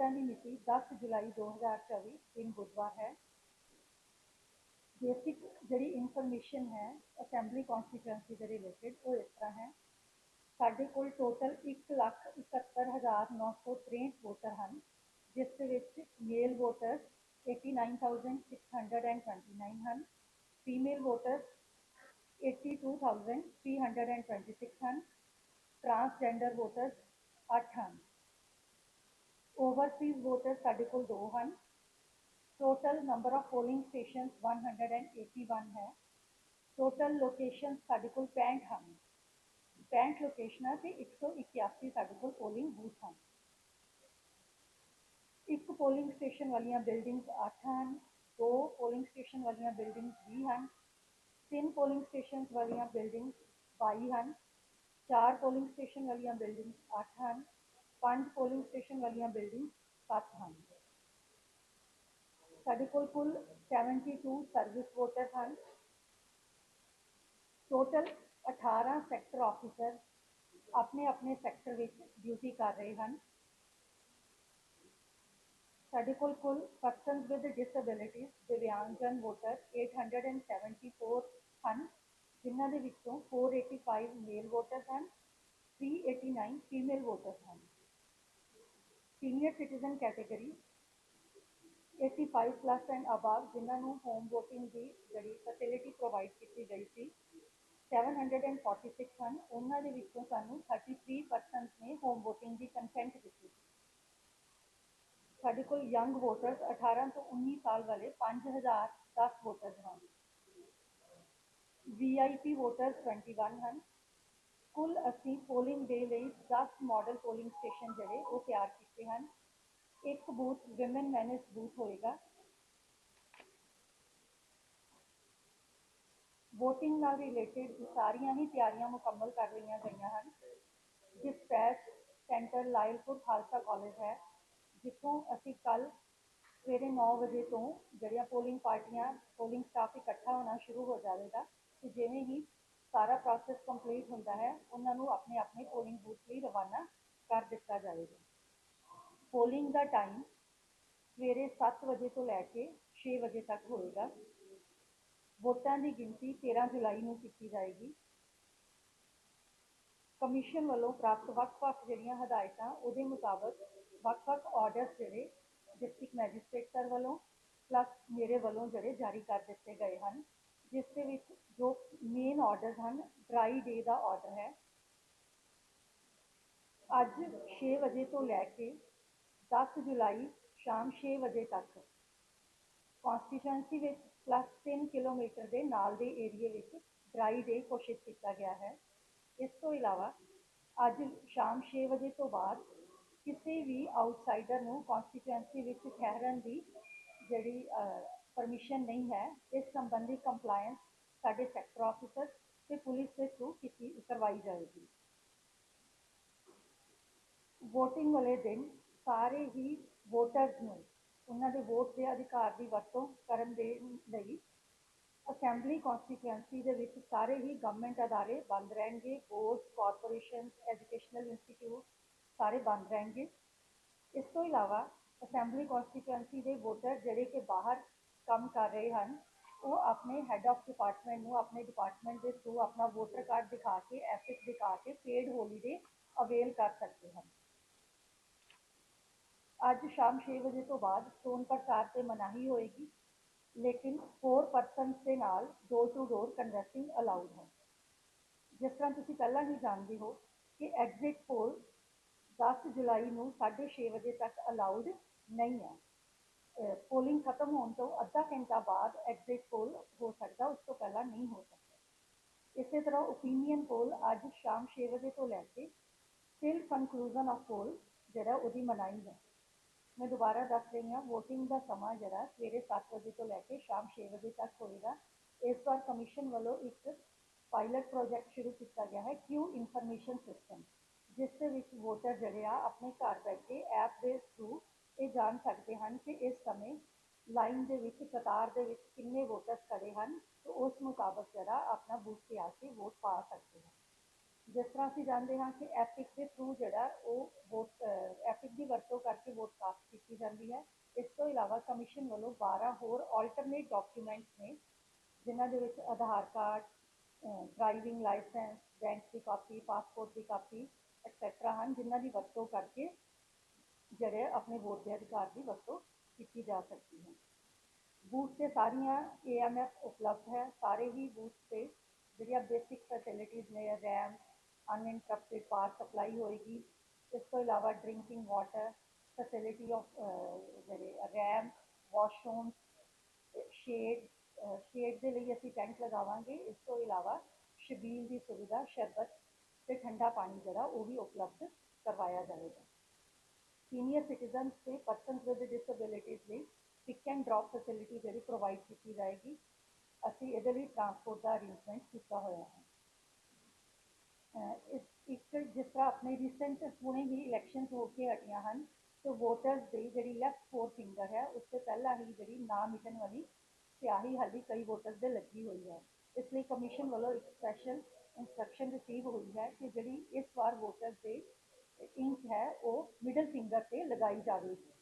ਵੋਟਾਂ ਦੀ ਮਿਤੀ 10 ਜੁਲਾਈ 2024 ਦਿਨ ਬੁੱਧਵਾਰ ਹੈ ਬੇਸਿਕ ਜਿਹੜੀ ਇਨਫੋਰਮੇਸ਼ਨ ਹੈ ਅਸੈਂਬਲੀ ਕਨਸਟੀਟੂਐਂਸੀ ਦੇ ਰਿਲੇਟਡ ਉਹ ਇਸ ਤਰ੍ਹਾਂ ਹੈ ਸਾਡੇ ਕੋਲ ਟੋਟਲ 171963 ਵੋਟਰ ਹਨ ਜਿਸ ਦੇ ਵਿੱਚ ਮੇਲ ਵੋਟਰਸ 89629 ਹਨ ਫੀਮੇਲ ਵੋਟਰਸ 82326 ਹਨ ਟਰਾਂਸਜੈਂਡਰ ਵੋਟਰਸ 8 ਹਨ ਓਵਰਸੀਜ਼ ਵੋਟਰ ਸਾਡੇ ਕੋਲ 2 ਹਨ total number of polling stations 181 ਹੈ ਟੋਟਲ ਲੋਕੇਸ਼ਨ ਸਾਡੇ ਕੋਲ 65 ਹਨ 65 ਲੋਕੇਸ਼ਨਾਂ ਤੇ 181 ਸਾਡੇ ਕੋਲ ਪੋਲਿੰਗ ਬੂਥ ਹਨ ਇੱਕ ਪੋਲਿੰਗ ਸਟੇਸ਼ਨ ਵਾਲੀਆਂ ਬਿਲਡਿੰਗਸ 8 ਹਨ ਦੋ ਪੋਲਿੰਗ ਸਟੇਸ਼ਨ ਵਾਲੀਆਂ ਬਿਲਡਿੰਗਸ 20 ਹਨ ਤਿੰਨ ਪੋਲਿੰਗ ਸਟੇਸ਼ਨਸ ਵਾਲੀਆਂ ਬਿਲਡਿੰਗਸ 22 ਹਨ ਚਾਰ ਪੋਲਿੰਗ ਸਟੇਸ਼ਨ ਵਾਲੀਆਂ ਬਿਲਡਿੰਗਸ 8 ਹਨ ਪੰਜ ਪੋਲਿੰਗ ਸਟੇਸ਼ਨ ਵਾਲੀਆਂ ਬਿਲਡਿੰਗਸ 7 ਹਨ ਸਾਡੇ ਕੋਲ ਕੁੱਲ 72 ਸਰਵਿਸ ਵੋਟਰ ਹਨ ਟੋਟਲ 18 ਸੈਕਟਰ ਆਫੀਸਰ ਆਪਣੇ ਆਪਣੇ ਸੈਕਟਰ ਵਿੱਚ ਡਿਊਟੀ ਕਰ ਰਹੇ ਹਨ ਸਾਡੇ ਕੋਲ ਕੁੱਲ ਪਰਸਨਸ ਵਿਦ ਡਿਸੇਬਿਲਿਟੀਜ਼ ਦਿਵਿਆਂਗਜਨ ਵੋਟਰ 874 ਹਨ ਜਿਨ੍ਹਾਂ ਦੇ ਵਿੱਚੋਂ 485 ਮੇਲ ਵੋਟਰ ਹਨ 389 ਫੀਮੇਲ ਵੋਟਰ ਹਨ senior citizen category 85 plus and above ਜਿਨ੍ਹਾਂ ਨੂੰ ਹੋਮ ਵੋਟਿੰਗ ਦੀ ਜਿਹੜੀ ਫੈਸਿਲਿਟੀ ਪ੍ਰੋਵਾਈਡ ਕੀਤੀ ਗਈ ਸੀ 746 ਹਨ। ਉਹਨਾਂ ਦੇ ਵਿੱਚੋਂ ਸਾਨੂੰ 33% ਨੇ ਹੋਮ ਵੋਟਿੰਗ ਦੀ ਕੰਸੈਂਟ ਦਿੱਤੀ। ਸਾਡੇ ਕੋਲ ਯੰਗ ਵੋਟਰਸ 18 ਤੋਂ 19 ਸਾਲ ਵਾਲੇ 5010 ਵੋਟਰਸ ਹਨ। ਵੀਆਈਪੀ ਵੋਟਰਸ 21 ਹਨ। ਕੁੱਲ ਅਸੀਂ ਪੋਲਿੰਗ ਦੇ ਲਈ 10 ਮਾਡਲ ਪੋਲਿੰਗ ਸਟੇਸ਼ਨ ਜਿਹੜੇ ਉਹ ਤਿਆਰ ਕੀਤੇ ਹਨ ਇੱਕ ਬੂਥ ਵਿਮਨ ਮੈਨੇਜ ਬੂਥ ਹੋਏਗਾ VOTING ਨਾਲ ਰਿਲੇਟਡ ਸਾਰੀਆਂ ਹੀ ਤਿਆਰੀਆਂ ਮੁਕੰਮਲ ਕਰ ਲਈਆਂ ਗਈਆਂ ਹਨ dispatch centre Lyallpur Khalsa college ਹੈ ਜਿੱਥੋਂ ਅਸੀਂ ਕੱਲ ਸਵੇਰੇ 9 ਵਜੇ ਤੋਂ ਜਿਹੜੀਆਂ ਪੋਲਿੰਗ ਪਾਰਟੀਆਂ ਪੋਲਿੰਗ ਸਟਾਫ ਇਕੱਠਾ ਹੋਣਾ ਸ਼ੁਰੂ ਹੋ ਜਾਵੇਗਾ ਤੇ ਜਿਵੇਂ ਹੀ ਸਾਰਾ ਪ੍ਰੋਸੈਸ ਕੰਪਲੀਟ ਹੁੰਦਾ ਹੈ ਉਹਨਾਂ ਨੂੰ ਆਪਣੇ ਆਪਣੇ ਪੋਲਿੰਗ ਬੂਥ ਲਈ ਰਵਾਨਾ ਕਰ ਦਿੱਤਾ ਜਾਵੇਗਾ ਪੋਲਿੰਗ ਦਾ ਟਾਈਮ ਸਵੇਰੇ 7 ਵਜੇ ਤੋਂ ਲੈ ਕੇ 6 ਵਜੇ ਤੱਕ ਹੋਏਗਾ ਵੋਟਾਂ ਦੀ ਗਿਣਤੀ 13 ਜੁਲਾਈ ਨੂੰ ਕੀਤੀ ਜਾਏਗੀ ਕਮਿਸ਼ਨ ਵੱਲੋਂ ਪ੍ਰਾਪਤ ਵੱਖ-ਵੱਖ ਜਿਹੜੀਆਂ ਹਦਾਇਤਾਂ ਉਹਦੇ ਮੁਤਾਬਕ ਵੱਖ-ਵੱਖ ਆਰਡਰਸ ਜਿਹੜੇ ਡਿਸਟ੍ਰਿਕਟ ਮੈਜਿਸਟ੍ਰੇਟ ਸਰ ਵੱਲੋਂ ਪਲੱਸ ਮੇਰੇ ਵੱਲੋਂ ਜਿਹੜੇ ਜਾਰੀ ਕਰ ਦਿੱਤੇ ਗਏ ਹਨ ਜਿਸ ਦੇ ਵਿੱਚ ਜੋ ਮੇਨ ਆਰਡਰਸ ਹਨ ਡਰਾਈ ਡੇ ਦਾ ਆਰਡਰ ਹੈ। ਅੱਜ 6 ਵਜੇ ਤੋਂ ਲੈ ਕੇ 10 ਜੁਲਾਈ ਸ਼ਾਮ 6 ਵਜੇ ਤੱਕ ਕਨਸਟੀਟੂਐਂਸੀ ਵਿੱਚ ਪਲੱਸ 3 ਕਿਲੋਮੀਟਰ ਦੇ ਨਾਲ ਦੇ ਏਰੀਏ ਵਿੱਚ ਡਰਾਈ ਡੇ ਘੋਸ਼ਿਤ ਕੀਤਾ ਗਿਆ ਹੈ। ਇਸ ਤੋਂ ਇਲਾਵਾ ਅੱਜ ਸ਼ਾਮ 6 ਵਜੇ ਤੋਂ ਬਾਅਦ ਕਿਸੇ ਵੀ ਆਊਟਸਾਈਡਰ ਨੂੰ ਕਨਸਟੀਟੂਐਂਸੀ ਵਿੱਚ ਠਹਿਰਨ ਦੀ ਜਿਹੜੀ ਪਰਮਿਸ਼ਨ ਨਹੀਂ ਹੈ ਇਸ ਸੰਬੰਧੀ ਕੰਪਲਾਈਂਸ ਸਾਡੇ ਸੈਕਟਰ ਆਫੀਸਰ ਤੇ ਪੁਲਿਸ ਦੇ ਥਰੂ ਕੀਤੀ ਕਰਵਾਈ ਜਾਏਗੀ VOTING ਵਾਲੇ ਦਿਨ ਸਾਰੇ ਹੀ ਵੋਟਰਸ ਨੂੰ ਉਹਨਾਂ ਦੇ ਵੋਟ ਦੇ ਅਧਿਕਾਰ ਦੀ ਵਰਤੋਂ ਕਰਨ ਦੇ ਲਈ ਅਸੈਂਬਲੀ ਕਨਸਟੀਟੂਐਂਸੀ ਦੇ ਵਿੱਚ ਸਾਰੇ ਹੀ ਗਵਰਨਮੈਂਟ ਅਦਾਰੇ ਬੰਦ ਰਹਿਣਗੇ ਬੋਰਡਸ ਕਾਰਪੋਰੇਸ਼ਨਸ ਐਜੂਕੇਸ਼ਨਲ ਇੰਸਟੀਚਿਊਟ ਸਾਰੇ ਬੰਦ ਰਹਿਣਗੇ ਇਸ ਤੋਂ ਇਲਾਵਾ ਅਸੈਂਬਲੀ ਕਨਸਟੀਟੂਐਂਸੀ ਦੇ ਵੋਟਰ ਜਿਹੜੇ ਕਿ ਬਾਹਰ ਕੰਮ ਕਰ ਰਹੇ ਹਨ ਉਹ ਆਪਣੇ ਹੈੱਡ ਆਫ ਡਿਪਾਰਟਮੈਂਟ ਨੂੰ ਆਪਣੇ ਡਿਪਾਰਟਮੈਂਟ ਦੇ ਥਰੂ ਆਪਣਾ ਵੋਟਰ ਕਾਰਡ ਦਿਖਾ ਕੇ ਐਸਿਕ ਦਿਖਾ ਕੇ ਪੇਡ ਹੋਲੀਡੇ ਅਵੇਲ ਕਰ ਸਕਦੇ ਹਨ ਅੱਜ ਸ਼ਾਮ 6 ਵਜੇ ਤੋਂ ਬਾਅਦ ਚੋਣ ਪ੍ਰਚਾਰ ਤੇ ਮਨਾਹੀ ਹੋਏਗੀ ਲੇਕਿਨ 4 ਪਰਸਨਸ ਦੇ ਨਾਲ ਡੋਰ ਟੂ ਡੋਰ ਕਨਵੈਂਸਿੰਗ ਅਲਾਉਡ ਹੈ ਜਿਸ ਤਰ੍ਹਾਂ ਤੁਸੀਂ ਪਹਿਲਾਂ ਹੀ ਜਾਣਦੇ ਹੋ ਕਿ ਐਗਜ਼ਿਟ ਪੋਲ 10 ਜੁਲਾਈ ਨੂੰ 6:30 ਵਜੇ ਤੱਕ ਅਲਾਉਡ ਨਹੀਂ ਹੈ पोलिंग खत्म होने तो अद्धा घंटा बाद एग्जिट पोल हो सकता उस तो पहला नहीं हो सकता। इस तरह ओपीनियन पोल अज शाम छे बजे तो लैके टिल कंकलूजन ऑफ़ पोल जरा वो मनाई है। मैं दोबारा दस रही हूँ वोटिंग का समा जरा सवेरे सात बजे तो लैके शाम छे बजे तक होगा इस बार कमीशन वालों एक पायलट प्रोजेक्ट शुरू किया गया है क्यू इन्फॉर्मेशन सिस्टम जिस वोटर जड़े आ अपने घर बैठे ऐप के थ्रू ਜਾਣ ਸਕਦੇ ਹਨ ਕਿ ਇਸ ਸਮੇਂ ਲਾਈਨ ਦੇ ਵਿੱਚ ਕਤਾਰ ਦੇ ਵਿੱਚ ਕਿੰਨੇ ਵੋਟਰਸ ਖੜੇ ਹਨ ਤੇ ਉਸ ਮੁਤਾਬਕ ਜਿਹੜਾ ਆਪਣਾ ਬੂਥ ਤੇ ਆ ਕੇ ਵੋਟ ਪਾ ਸਕਦੇ ਹਨ ਜਿਸ ਤਰ੍ਹਾਂ ਅਸੀਂ ਜਾਣਦੇ ਹਾਂ ਕਿ ਐਪਿਕ ਦੇ ਥਰੂ ਜਿਹੜਾ ਉਹ ਵੋਟ ਐਪਿਕ ਦੀ ਵਰਤੋਂ ਕਰਕੇ ਵੋਟ ਕਾਸਟ ਕੀਤੀ ਜਾਂਦੀ ਹੈ ਇਸ ਤੋਂ ਇਲਾਵਾ ਕਮਿਸ਼ਨ ਵੱਲੋਂ 12 ਹੋਰ ਆਲਟਰਨੇਟ ਡਾਕੂਮੈਂਟਸ ਨੇ ਜਿਨ੍ਹਾਂ ਦੇ ਵਿੱਚ Aadhaar card driving licence bank ਦੀ ਕਾਪੀ ਪਾਸਪੋਰਟ ਦੀ ਕਾਪੀ ਐਕਸੈਟਰਾ ਹਨ ਜਿਨ੍ਹਾਂ ਦੀ ਵਰਤੋਂ ਕਰਕੇ ਜਿਹੜੇ ਆਪਣੇ ਵੋਟ ਦੇ ਅਧਿਕਾਰ ਦੀ ਵਰਤੋਂ ਕੀਤੀ ਜਾ ਸਕਦੀ ਹੈ ਬੂਥ ਤੇ ਸਾਰੀਆਂ ਏਐਮਐਫ ਉਪਲਬਧ ਹੈ ਸਾਰੇ ਹੀ ਬੂਥ ਤੇ ਜਿਹੜੀਆਂ ਬੇਸਿਕ ਫੈਸਿਲਿਟੀਜ਼ ਨੇ ਰੈਮ ਅਨਇੰਟਰਪਟਡ ਪਾਵਰ ਸਪਲਾਈ ਹੋਏਗੀ ਇਸ ਤੋਂ ਇਲਾਵਾ ਡਰਿੰਕਿੰਗ ਵਾਟਰ ਫੈਸਿਲਿਟੀ ਆਫ ਜਿਹੜੇ ਰੈਮ ਵਾਸ਼ਰੂਮ ਸ਼ੇਡ ਸ਼ੇਡ ਦੇ ਲਈ ਅਸੀਂ ਟੈਂਟ ਲਗਾਵਾਂਗੇ ਇਸ ਤੋਂ ਇਲਾਵਾ ਸ਼ਬੀਲ ਦੀ ਸੁਵਿਧਾ ਸ਼ਰਬਤ ਤੇ ਠੰਡਾ ਪਾਣੀ ਜਿਹੜਾ ਉਹ ਵੀ ਉਪਲਬਧ ਕਰਵਾਇਆ ਜਾਵੇਗਾ ਸੀਨੀਅਰ ਸਿਟੀਜ਼ਨਸ ਤੇ ਪਰਸਨਸ ਵਿਦ ਡਿਸੇਬਿਲਿਟੀਜ਼ ਲਈ ਪਿਕ ਐਂਡ ਡ੍ਰੌਪ ਫੈਸਿਲਿਟੀ ਜਿਹੜੀ ਪ੍ਰੋਵਾਈਡ ਕੀਤੀ ਜਾਏਗੀ ਅਸੀਂ ਇਹਦੇ ਲਈ ਟਰਾਂਸਪੋਰਟ ਦਾ ਅਰੇਂਜਮੈਂਟ ਕੀਤਾ ਹੋਇਆ ਹੈ ਇਸ ਇੱਕ ਜਿਸ ਤਰ੍ਹਾਂ ਆਪਣੇ ਰੀਸੈਂਟ ਹੁਣੇ ਹੀ ਇਲੈਕਸ਼ਨਸ ਹੋ ਕੇ ਹਟੀਆਂ ਹਨ ਤੇ ਵੋਟਰਸ ਦੀ ਜਿਹੜੀ ਲੈਫਟ ਫੋਰ ਫਿੰਗਰ ਹੈ ਉਸ ਤੇ ਪਹਿਲਾਂ ਹੀ ਜਿਹੜੀ ਨਾ ਮਿਟਣ ਵਾਲੀ ਸਿਆਹੀ ਹਾਲੀ ਕਈ ਵੋਟਰਸ ਦੇ ਲੱਗੀ ਹੋਈ ਹੈ ਇਸ ਲਈ ਕਮਿਸ਼ਨ ਵੱਲੋਂ ਇੱਕ ਸਪੈਸ਼ਲ ਇੰਸਟਰਕਸ਼ਨ ਰਿਸੀਵ ਹੋਈ ਹੈ ਕਿ ਜਿਹੜੀ ਇਸ ਵਾਰ ਵੋਟਰਸ ਦੇ इंच है वो मिडल फिंगर से लगाई जा रही थी।